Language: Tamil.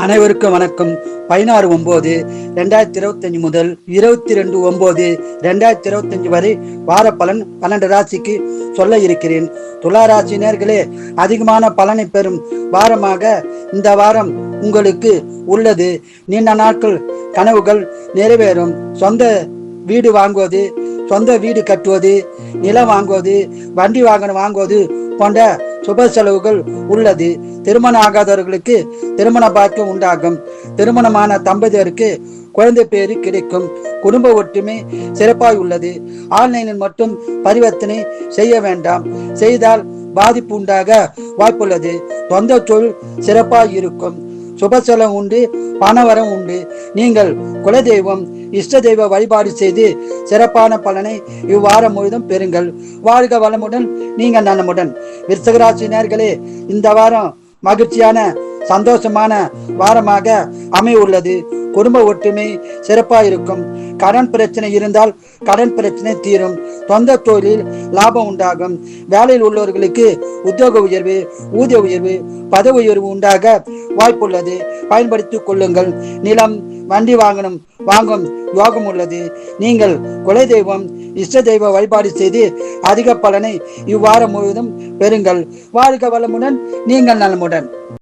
அனைவருக்கும் வணக்கம். பதினாறு ஒன்பது ரெண்டாயிரத்தி இருபத்தஞ்சு முதல் இருபத்தி ரெண்டு ஒன்பது ரெண்டாயிரத்தி இருபத்தஞ்சு வரை வார பலன் பன்னெண்டு ராசிக்கு சொல்ல இருக்கிறேன். துலா ராசி நேர்களே அதிகமான பலனை பெறும் வாரமாக இந்த வாரம் உங்களுக்கு உள்ளது. நீண்ட நாட்கள் கனவுகள் நிறைவேறும். சொந்த வீடு வாங்குவது சொந்த வீடு கட்டுவது நிலம் வாங்குவது வண்டி வாகனம் வாங்குவது போன்ற சுப செலவுகள் உள்ளது. திருமணம் ஆகாதவர்களுக்கு திருமண பாக்கியம் உண்டாகும். திருமணமான தம்பதியருக்கு குழந்தை பேரு கிடைக்கும். குடும்ப ஒற்றுமை சிறப்பாய் உள்ளது. ஆன்லைனில் மட்டும் பரிவர்த்தனை செய்ய வேண்டாம். செய்தால் பாதிப்பு உண்டாக வாய்ப்புள்ளது. சொந்த தொழில் சிறப்பாய் இருக்கும். சுப செலவு உண்டு பணவரம் உண்டு. நீங்கள் குலதெய்வம் இஷ்ட தெய்வ வழிபாடு செய்து சிறப்பான பலனை இவ்வாரம் முழுதும் பெறுங்கள். வாழ்க வளமுடன் நீங்கள் நலமுடன். விருச்சகராசி நேர்களே இந்த வாரம் மகிழ்ச்சியான சந்தோஷமான வாரமாக அமையுள்ளது குடும்ப ஒற்றுமை சிறப்பாக இருக்கும் கடன் பிரச்சனை இருந்தால் கடன் பிரச்சனை தீரும். சொந்த தொழிலில் லாபம் உண்டாகும். வேலையில் உள்ளவர்களுக்கு உத்தியோக உயர்வு ஊதிய உயர்வு பதவி உயர்வு உண்டாக வாய்ப்புள்ளது. பயன்படுத்திக் கொள்ளுங்கள். நிலம் வண்டி வாங்கணும். வாங்கும் யோகம் உள்ளது. நீங்கள் குலை தெய்வம் இஷ்ட தெய்வ வழிபாடு செய்து அதிக பலனை இவ்வாரம் முழுவதும் பெறுங்கள். வாழ்க வளமுடன் நீங்கள் நலமுடன்.